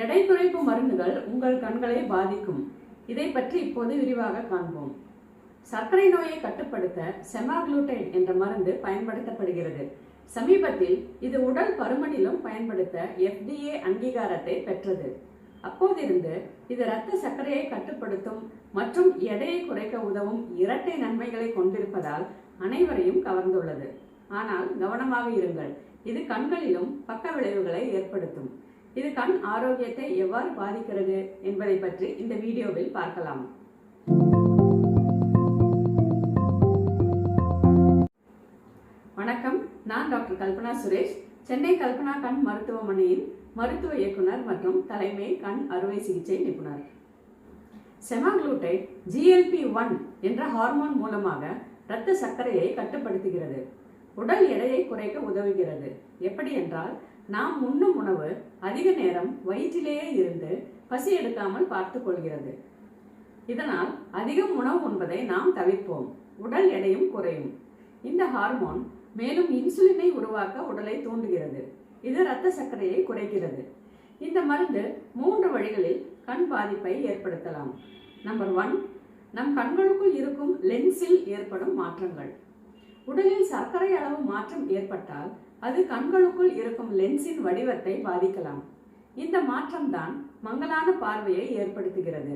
எடை குறைப்பு மருந்துகள் உங்கள் கண்களை பாதிக்கும். இதை பற்றி இப்போது விரிவாக காண்போம். சர்க்கரை நோயை கட்டுப்படுத்த செமாக்ளூட்டைன் என்ற மருந்து பயன்படுத்தப்படுகிறது. சமீபத்தில் இது உடல் பருமனிலும் பயன்படுத்த எஃப்டிஏ அங்கீகாரத்தை பெற்றது. அப்போதிருந்து இது இரத்த சர்க்கரையை கட்டுப்படுத்தும் மற்றும் எடையை குறைக்க உதவும் இரட்டை நன்மைகளை கொண்டிருப்பதால் அனைவரையும் கவர்ந்துள்ளது. ஆனால் கவனமாக இருங்கள். இது கண்களிலும் பக்க விளைவுகளை ஏற்படுத்தும். இது கண் ஆரோக்கியத்தை எவ்வாறு பாதிக்கிறது என்பதை பற்றி இந்த வீடியோவில் பார்க்கலாம். வணக்கம் நான் டாக்டர் கல்பனா சுரேஷ் சென்னை கல்பனா கண் மருத்துவமனையின் மருத்துவ இயக்குனர் மற்றும் தலைமை கண் அறுவை சிகிச்சை நிபுணர். செமாக்ளூட்டைட் ஜிஎல்பி ஒன் என்ற ஹார்மோன் மூலமாக இரத்த சர்க்கரையை கட்டுப்படுத்துகிறது. உடல் எடையை குறைக்க உதவுகிறது. எப்படி என்றால் நாம் உண்ணும் உணவு அதிக நேரம் வயிற்றிலேயே இருந்து பசி எடுக்காமல் பார்த்துக் கொள்கிறது. இதனால் அதிகம் உணவு உண்பதை நாம் தவிர்ப்போம். உடல் எடையும் குறையும். இந்த ஹார்மோன் மேலும் இன்சுலினை உருவாக்க உடலை தூண்டுகிறது. இது இரத்த சர்க்கரையை குறைக்கிறது. இந்த மருந்து மூன்று வழிகளில் கண் பாதிப்பை ஏற்படுத்தலாம். நம்பர் ஒன் நம் கண்களுக்குள் இருக்கும் லென்ஸில் ஏற்படும் மாற்றங்கள். உடலில் சர்க்கரை அளவு மாற்றம் ஏற்பட்டால் அது கண்களுக்குள் இருக்கும் லென்ஸின் வடிவத்தை பாதிக்கலாம். இந்த மாற்றம்தான் மங்கலான பார்வையை ஏற்படுத்துகிறது.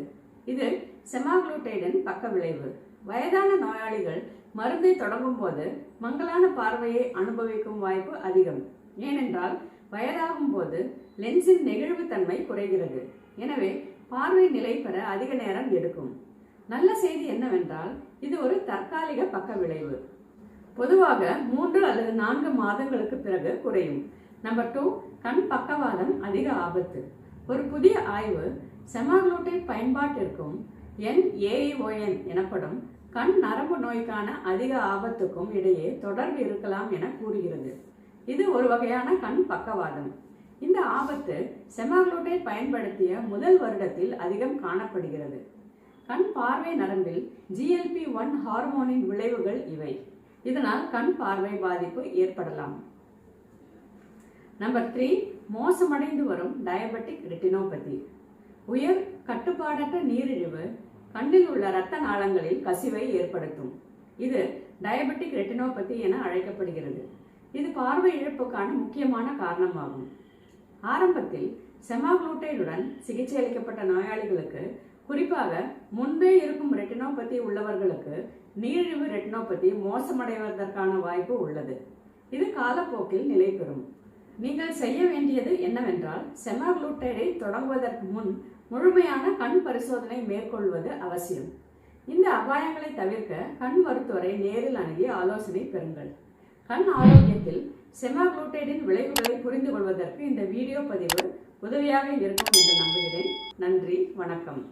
இது செமாக்ளூட்டைடன் பக்க விளைவு. வயதான நோயாளிகள் மருந்தை தொடங்கும் போது மங்கலான பார்வையை அனுபவிக்கும் வாய்ப்பு அதிகம். ஏனென்றால் வயதாகும் போது லென்ஸின் நெகிழ்வுத்தன்மை குறைகிறது. எனவே பார்வை நிலை பெற அதிக நேரம் எடுக்கும். நல்ல செய்தி என்னவென்றால் இது ஒரு தற்காலிக பக்க விளைவு. பொதுவாக மூன்று அல்லது நான்கு மாதங்களுக்கு பிறகு குறையும். நம்பர் டூ கண் பக்கவாதம் அதிக ஆபத்து. ஒரு புதிய ஆய்வு செமாக்ளூட்டைட் பயன்பாட்டிற்கும் என்ஏஇஓஎன் எனப்படும் கண் நரம்பு நோய்க்கான அதிக ஆபத்துக்கும் இடையே தொடர்பு இருக்கலாம் என கூறுகிறது. இது ஒரு வகையான கண் பக்கவாதம். இந்த ஆபத்து செமாக்ளூட்டைட் பயன்படுத்திய முதல் வருடத்தில் அதிகம் காணப்படுகிறது. கண் பார்வை நரம்பில் ஜிஎல்பி ஒன் ஹார்மோனின் விளைவுகள் இவை. இதனால் கண் பார்வை பாதிப்பு ஏற்படலாம். நம்பர் த்ரீ மோசமடைந்து வரும் டயபெட்டிக் ரெட்டினோபதி உயர் கட்டுப்பாடற்ற நீரிழிவு கண்ணில் உள்ள இரத்த நாளங்களில் கசிவை ஏற்படுத்தும். இது டயபெட்டிக் ரெட்டினோபதி என அழைக்கப்படுகிறது. இது பார்வை இழப்புக்கான முக்கியமான காரணமாகும். ஆரம்பத்தில் செமாக்ளூட்டைடுடன் சிகிச்சை அளிக்கப்பட்ட நோயாளிகளுக்கு குறிப்பாக முன்பே இருக்கும் ரெட்டினோபதி உள்ளவர்களுக்கு நீரிழிவு ரெட்டினோபதி மோசமடைவதற்கான வாய்ப்பு உள்ளது. இது காலப்போக்கில் நிலை பெறும். நீங்கள் செய்ய வேண்டியது என்னவென்றால் செமாக்ளூட்டைடை தொடங்குவதற்கு முன் முழுமையான கண் பரிசோதனை மேற்கொள்வது அவசியம். இந்த அபாயங்களை தவிர்க்க கண் மருத்துவரை நேரில் அணுகி ஆலோசனை பெறுங்கள். கண் ஆரோக்கியத்தில் செமாக்ளூட்டைடின் விளைவுகளை புரிந்து கொள்வதற்கு இந்த வீடியோ பதிவு உதவியாக இருக்கும் என்று நம்புகிறேன். நன்றி வணக்கம்.